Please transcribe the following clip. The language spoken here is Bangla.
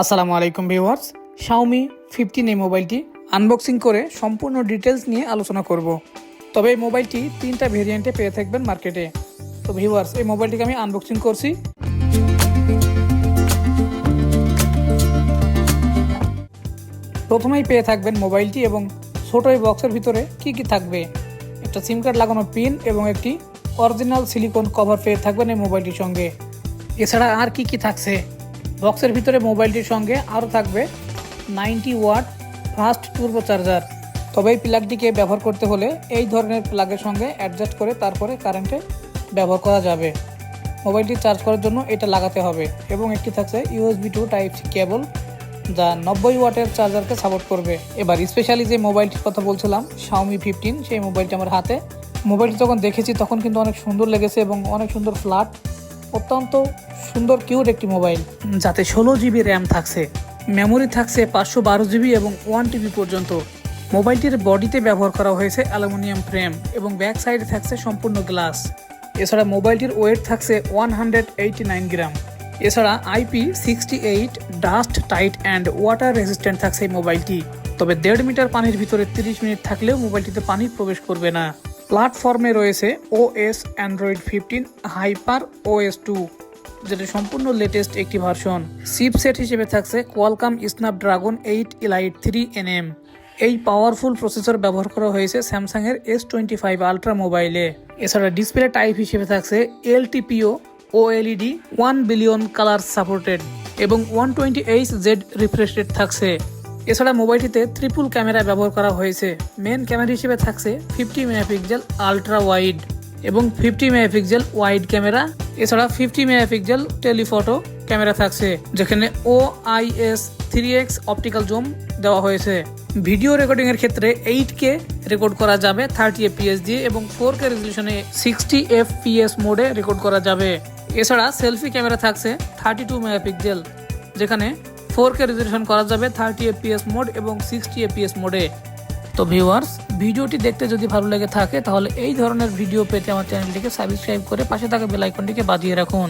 আসসালামু আলাইকুম ভিউয়ার্স। শাওমি ফিফটিন এই মোবাইলটি আনবক্সিং করে সম্পূর্ণ ডিটেলস নিয়ে আলোচনা করব। তবে এই মোবাইলটি তিনটা ভেরিয়েন্টে পেয়ে থাকবেন মার্কেটে তো ভিউয়ার্স, এই মোবাইলটিকে আমি আনবক্সিং করছি। প্রথমেই পেয়ে থাকবেন মোবাইলটি এবং ছোট এই বক্সের ভিতরে কি কি থাকবে। একটা সিম কার্ড লাগানো পিন এবং একটি অরিজিনাল সিলিকন কভার পেয়ে থাকবেন এই মোবাইলটির সঙ্গে। এছাড়া আর কি কি থাকছে? বক্সের ভিতরে মোবাইলটির সঙ্গে আরও থাকবে ninety watt fast turbo charger তবে এই প্লাগটিকে ব্যবহার করতে হলে এই ধরনের প্লাগের সঙ্গে অ্যাডজাস্ট করে তারপরে কারেন্টে ব্যবহার করা যাবে। মোবাইলটি চার্জ করার জন্য এটা লাগাতে হবে এবং একটি থাকছে USB two type C cable যা নব্বই ওয়াটের চার্জারকে সাপোর্ট করবে। এবার স্পেশালি যে মোবাইলটির কথা বলছিলাম শাওমি ফিফটিন সেই মোবাইলটি আমার হাতে। মোবাইলটি যখন দেখেছি তখন কিন্তু অনেক সুন্দর লেগেছে এবং অনেক সুন্দর ফ্ল্যাট অত্যন্ত সুন্দর কিউট একটি মোবাইল যাতে ষোলো জিবি র্যাম থাকছে মেমোরি থাকছে পাঁচশো বারো জিবি এবং ওয়ান টিবি পর্যন্ত। মোবাইলটির বডিতে ব্যবহার করা হয়েছে অ্যালুমিনিয়াম ফ্রেম এবং ব্যাক সাইডে থাকছে সম্পূর্ণ গ্লাস এছাড়া মোবাইলটির ওয়েট থাকছে one hundred eighty nine gram এছাড়া IP sixty eight dust tight and water resistant থাকছে এই মোবাইলটি তবে দেড় মিটার পানির ভিতরে তিরিশ মিনিট থাকলেও মোবাইলটিতে পানি প্রবেশ করবে না। প্ল্যাটফর্মে রয়েছে OS Android fifteen HyperOS two যেটা সম্পূর্ণ লেটেস্ট একটি ভার্সন চিপসেট হিসেবে থাকছে Qualcomm Snapdragon eight elite three NM এই পাওয়ারফুল প্রসেসর ব্যবহার করা হয়েছে স্যামসাংয়ের এস টোয়েন্টি ফাইভ আলট্রা মোবাইলে এছাড়া ডিসপ্লে টাইপ হিসেবে থাকছে LTPO OLED one billion colour supported এবং one twenty H Z refresh rate থাকছে। এছাড়া মোবাইলটিতে ট্রিপুল ক্যামেরা ব্যবহার করা হয়েছে। মেন ক্যামেরা হিসেবে থাকছে ফিফটি মেগাপিক্সেল আলট্রা ওয়াইড এবং ফিফটি মেগাপিক্সেল ওয়াইড ক্যামেরা। এছাড়া ফিফটি মেগাপিক্সেল টেলিফটো ক্যামেরা থাকছে, যেখানে O I S three X optical zoom দেওয়া হয়েছে। ভিডিও রেকর্ডিং এর ক্ষেত্রে এইট কে রেকর্ড করা যাবে থার্টি এফপিএস দিয়ে এবং ফোর কে রেজলিউশনে সিক্সটি এফপিএস মোডে রেকর্ড করা যাবে। এছাড়া সেলফি ক্যামেরা থাকছে থার্টি টু মেগাপিক্সেল যেখানে ফোর কে রেজলিউশন করা যাবে থার্টি এপিএস মোড এবং সিক্সটি এপিএস মোডে। তো ভিউয়ার্স, ভিডিওটি দেখতে যদি ভালো লেগে থাকে, তাহলে এই ধরনের ভিডিও পেতে আমার চ্যানেলটিকে সাবস্ক্রাইব করে পাশে থাকা বেলাইকনটিকে বাজিয়ে রাখুন।